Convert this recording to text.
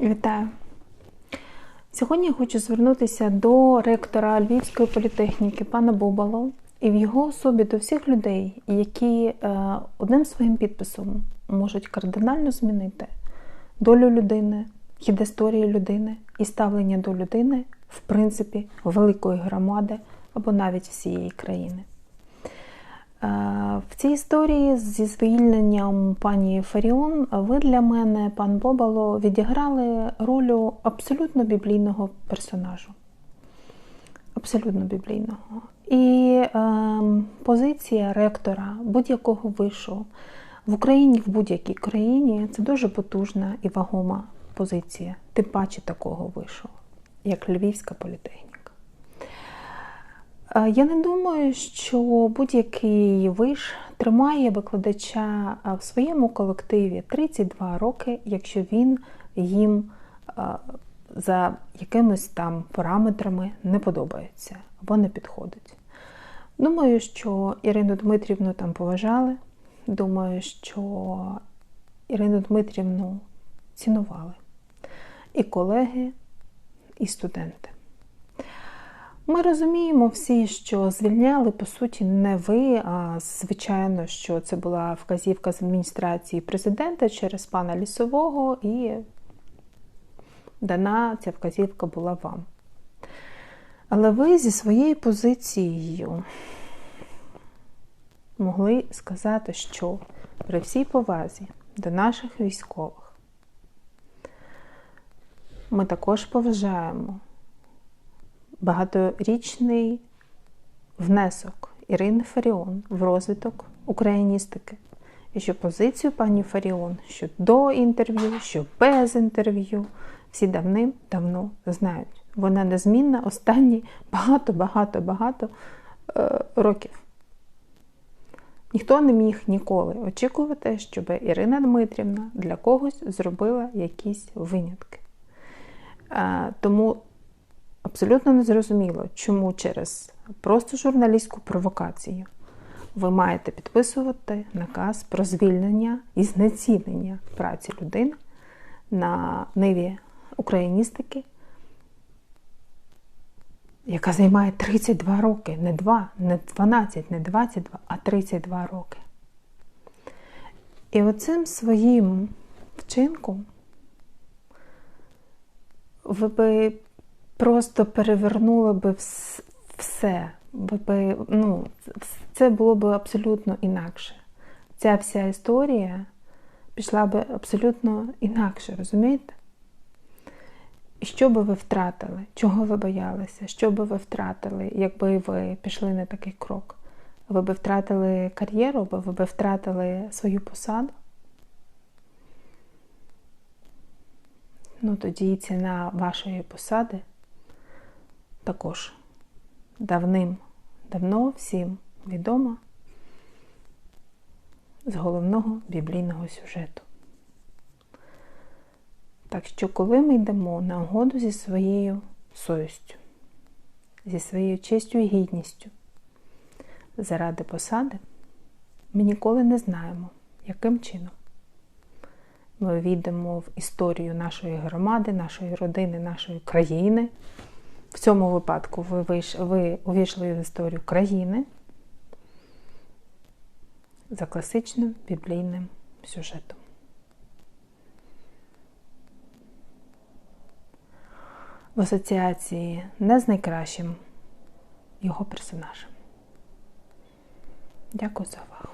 Вітаю! Сьогодні я хочу звернутися до ректора Львівської політехніки пана Бобало і в його особі до всіх людей, які е, одним своїм підписом можуть кардинально змінити долю людини, хід історії людини і ставлення до людини, в принципі, великої громади або навіть всієї країни. Е, цій історії зі звільненням пані Фаріон ви для мене, пан Бобало, відіграли роль абсолютно біблійного персонажу. Абсолютно біблійного. І е, позиція ректора будь-якого вишу в Україні, в будь-якій країні це дуже потужна і вагома позиція, тим паче такого вишу, як Львівська політехніка. Я не думаю, що будь-який виш тримає викладача в своєму колективі 32 роки, якщо він їм за якимись там параметрами не подобається або не підходить. Думаю, що Ірину Дмитрівну там поважали. Думаю, що Ірину Дмитрівну цінували і колеги, і студенти. Ми розуміємо всі, що звільняли, по суті, не ви, а звичайно, що це була вказівка з адміністрації президента через пана лісового, і дана ця вказівка була вам. Але ви зі своєю позицією могли сказати, що при всій повазі до наших військових ми також поважаємо багаторічний внесок Ірини Фаріон в розвиток україністики. І що позицію пані Фаріон, що до інтерв'ю, що без інтерв'ю, всі давним-давно знають. Вона незмінна останні багато-багато-багато е, років. Ніхто не міг ніколи очікувати, щоб Ірина Дмитрівна для когось зробила якісь винятки. Е, тому абсолютно незрозуміло, чому через просто журналістську провокацію ви маєте підписувати наказ про звільнення і знецінення праці людини на ниві україністики, яка займає 32 роки, не 2, не 12, не 22, а 32 роки. І оцим своїм вчинком ви би просто перевернуло би все. Ну, Це було б абсолютно інакше. Ця вся історія пішла би абсолютно інакше, розумієте? Що би ви втратили? Чого ви боялися? Що би ви втратили, якби ви пішли на такий крок? Ви би втратили кар'єру, ви би втратили свою посаду? Ну, тоді ціна вашої посади також давним-давно всім відома з головного біблійного сюжету. Так що, коли ми йдемо на угоду зі своєю совістю, зі своєю честю і гідністю заради посади, ми ніколи не знаємо, яким чином ми війдемо в історію нашої громади, нашої родини, нашої країни. В цьому випадку ви вийш, ви увійшли в історію країни за класичним біблійним сюжетом. В асоціації не з найкращим його персонажем. Дякую за увагу.